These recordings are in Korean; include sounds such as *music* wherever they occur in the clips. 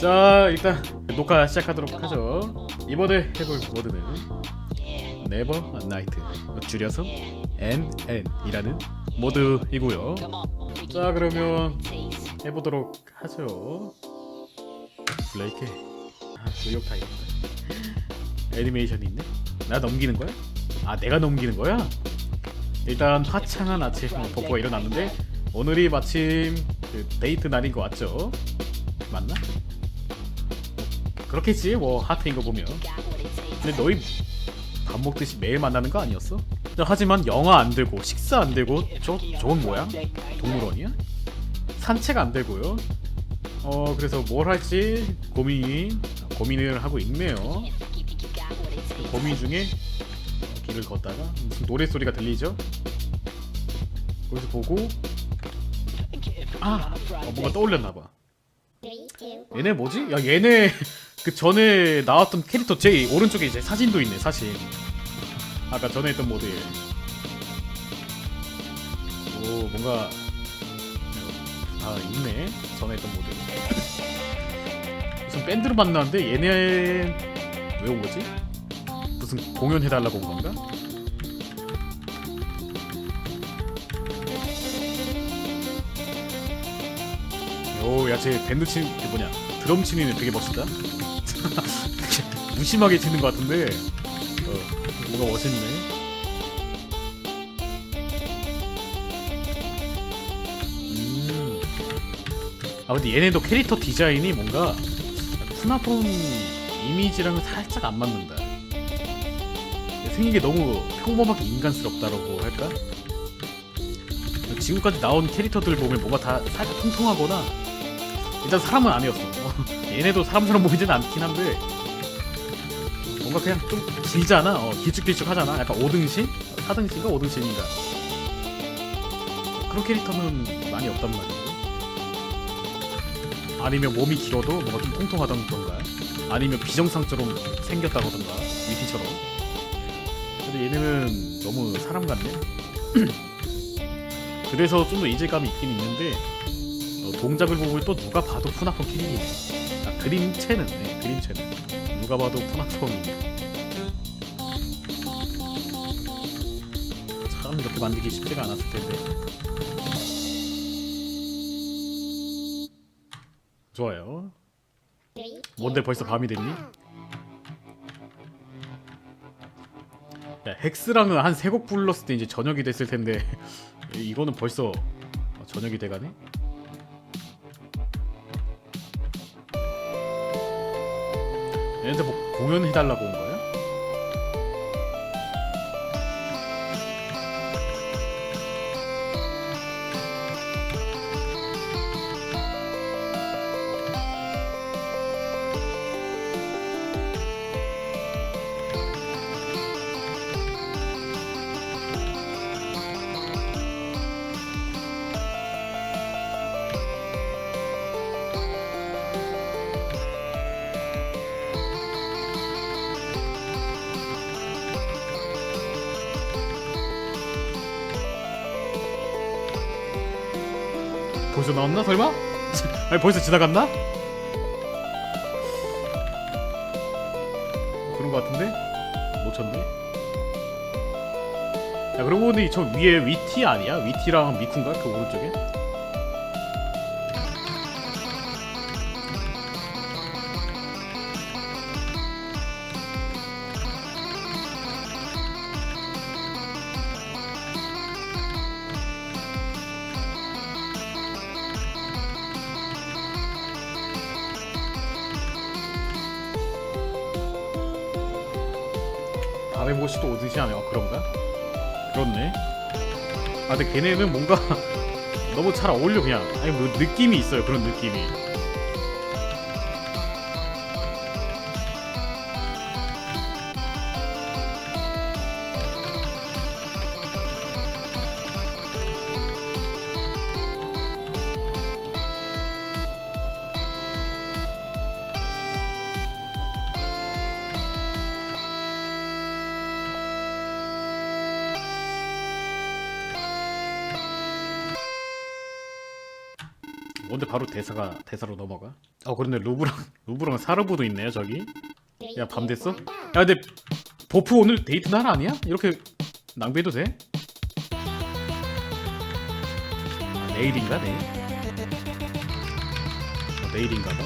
자 일단 녹화 시작하도록 하죠 이번에 해볼 모드는 네버 나이트 줄여서 NN이라는 모드이고요 자 그러면 해보도록 하죠 블레이크 아 구역 타입 애니메이션이 있네 나 넘기는 거야? 아 내가 넘기는 거야? 일단 화창한 아침 덕후가 일어났는데 오늘이 마침 그 데이트 날인 거 맞죠? 맞나? 그렇겠지 뭐 하트인 거 보면 근데 너희 밥 먹듯이 매일 만나는 거 아니었어? 하지만 영화 안 되고 식사 안 되고 저 저건 뭐야? 동물원이야? 산책 안 되고요. 어 그래서 뭘 할지 고민 고민을 하고 있네요. 그 고민 중에 길을 걷다가 무슨 노래 소리가 들리죠? 거기서 보고 아 어, 뭔가 떠올렸나 봐. 얘네 뭐지? 야 얘네 *laughs* 그 전에 나왔던 캐릭터 제 오른쪽에 이제 사진도 있네 사진. 아까 전에 했던 모드에. 오 뭔가 아 있네 전에 했던 모드. 무슨 밴드로 만났는데 얘네 왜 온 거지? 무슨 공연 해달라고 온 건가? 오, 야, 쟤 밴드 치는 게 뭐냐? 드럼 치는 애 되게 멋있다. *laughs* 무심하게 치는 것 같은데, 어, 뭔가 멋있네. 음. 아, 근데 얘네도 캐릭터 디자인이 뭔가 푸나폰 이미지랑은 살짝 안 맞는다. 생긴 게 너무 평범하게 인간스럽다라고 할까? 지금까지 나온 캐릭터들 보면 뭔가 다 살짝 통통하거나 일단 사람은 아니었어. *laughs* 얘네도 사람처럼 보이진 않긴 한데 뭔가 그냥 좀 길잖아. 어, 길쭉길쭉 하잖아. 약간 5등신? 4등신가 5등신인가. 그런 캐릭터는 많이 없단 말이에요. 아니면 몸이 길어도 뭔가 좀 통통하던가 아니면 비정상처럼 생겼다거든가 위티처럼 근데 얘네는 너무 사람 같네 *clears throat* 그래서 좀 더 이질감이 있긴 있는데 어, 동작을 보고 또 누가 봐도 푸나펑 키링이네 아, 그림체는 네, 그림체는. 누가 봐도 푸나펑이네 참 이렇게 만들기 쉽지가 않았을 텐데. 좋아요. 뭔데 벌써 밤이 됐니? 야 헥스랑은 한 세 곡 불렀을 때 이제 저녁이 됐을 텐데. *laughs* 이거는 벌써 저녁이 돼가네? 얘한테 뭐 공연 해달라고 온 거야? 벌써 나왔나 설마? 아니 벌써 지나갔나? 그런 거 같은데? 놓쳤네? 야 그러고 보니 저 위에 위티 아니야? 위티랑 미쿠인가? 그 오른쪽에? 모시도 오듯이 하네. 어, 그런가? 그렇네. 아, 근데 걔네는 뭔가 *laughs* 너무 잘 어울려 그냥. 아니 뭐 느낌이 있어요. 그런 느낌이. 뭔데 바로 대사가 대사로 넘어가? 어 그런데 루브랑 *laughs* 루브랑 사르보도 있네요 저기. 야 밤 됐어? 야 근데 보프 오늘 데이트 날 아니야? 이렇게 낭비해도 돼? 아, 내일인가 내일? 어, 내일인가 봐.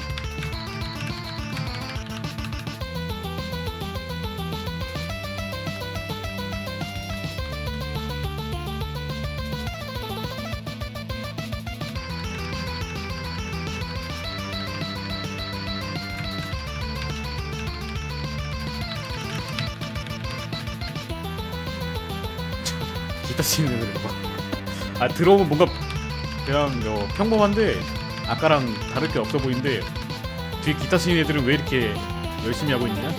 기타 치는 애들 봐. 아 들어오면 뭔가 그냥 어, 평범한데 아까랑 다를 게 없어 보이는데 뒤에 기타 치는 애들은 왜 이렇게 열심히 하고 있냐?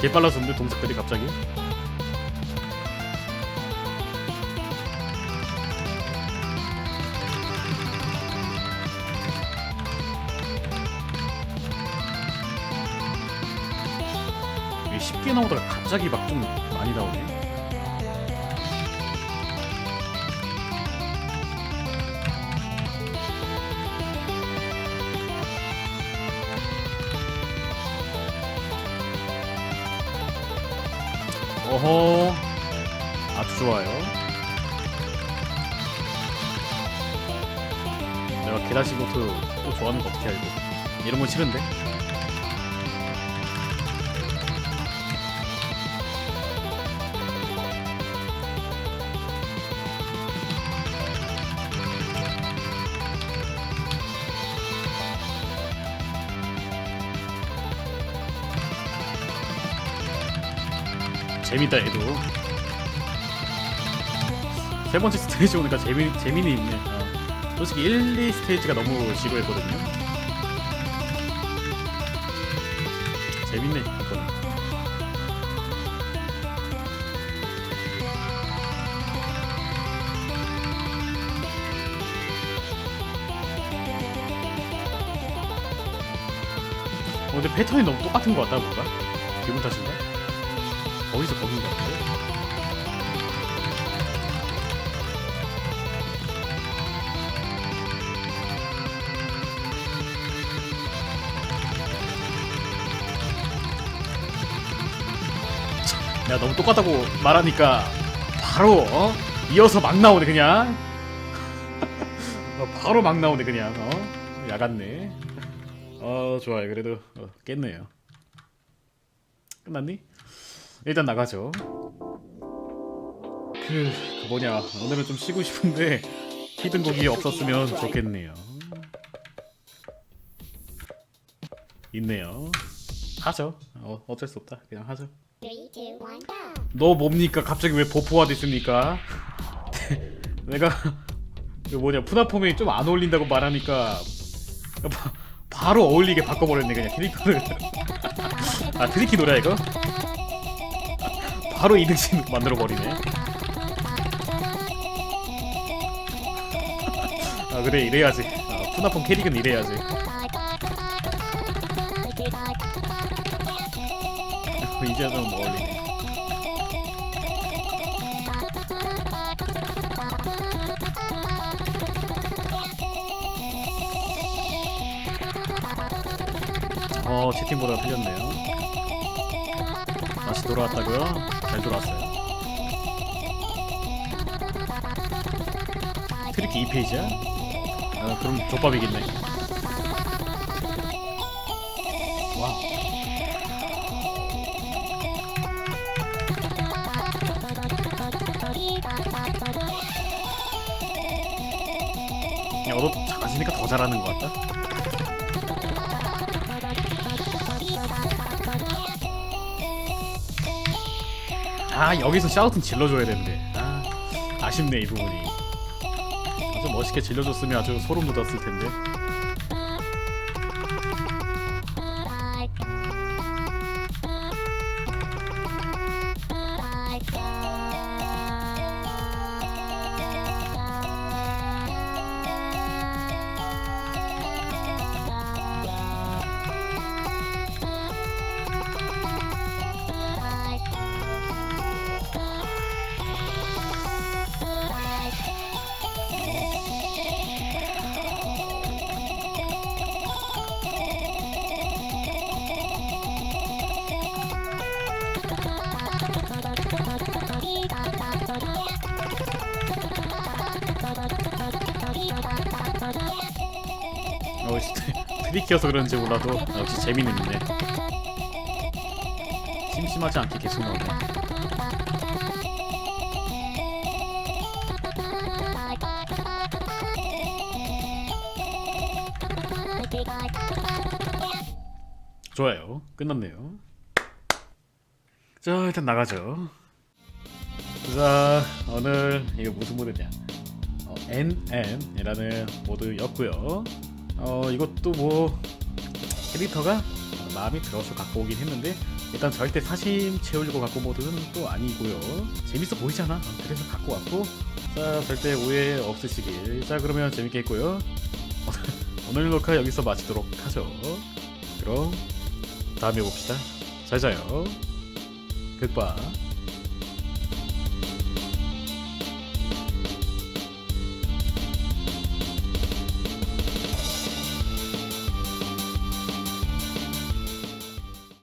개 빨라졌는데 동작들이 갑자기. 왜 쉽게 나오다가 갑자기 막 좀 많이 나오네. 어허. 아주 좋아요. 내가 게다시보트 또 좋아하는 거 어떻게 알고? 이런 건 싫은데 재밌다 얘도 세 번째 스테이지 오니까 재미 재미는 있네. 어. 솔직히 1, 2 스테이지가 너무 지루했거든요. 재밌네 이거는. 어, 근데 패턴이 너무 똑같은 것 같다 뭔가 기분 탓인가? 보는 것 같은데? 내가 너무 똑같다고 말하니까 바로 어? 이어서 막 나오네 그냥 어, *laughs* 바로 막 나오네 그냥 어? 야같네 어 좋아요 그래도 어, 깼네요 끝났니? 일단 나가죠. 그, 그 뭐냐 오늘은 좀 쉬고 싶은데 히든 곡이 없었으면 좋겠네요. 있네요. 하죠. 어, 어쩔 수 없다. 그냥 하죠. 너 뭡니까? 갑자기 왜 버프화 됐습니까? *laughs* 내가 그 뭐냐 푸나폼이 좀 안 어울린다고 말하니까 바, 바로 어울리게 바꿔버렸네 그냥 캐릭터를. *laughs* 아 트리키 노래 이거? 바로 이등신 만들어 버리네. 아 그래 이래야지. 아, 푸나폼 캐릭은 이래야지. *laughs* 이제 좀 어울리네. 어 채팅보다 틀렸네요. 다시 돌아왔다고요? 잘 돌아왔어요. 트리키 2페이지야? 아, 그럼 족밥이겠네. 와. 야, 너도 작아지니까 더 잘하는 것 같다. 아 여기서 샤우팅 질러줘야 되는데. 아 아쉽네 이 부분이. 아주 멋있게 질러줬으면 아주 소름 돋았을 텐데 트리키여서 그런지 몰라도 역시 재미는 있네 심심하지 않게 계속 나오네. 좋아요. 끝났네요. 자 일단 나가죠. 자 오늘 이거 무슨 모드냐? 어, NM이라는 모드였고요 어 이것도 뭐 캐릭터가 마음에 들어서 갖고 오긴 했는데 일단 절대 사심 채우려고 갖고 온 모드는 또 아니고요. 재밌어 보이잖아. 어, 그래서 갖고 왔고. 자 절대 오해 없으시길. 자 그러면 재밌게 했고요. *laughs* 오늘 녹화 여기서 마치도록 하죠. 그럼 다음에 봅시다. 잘 자요. 굿바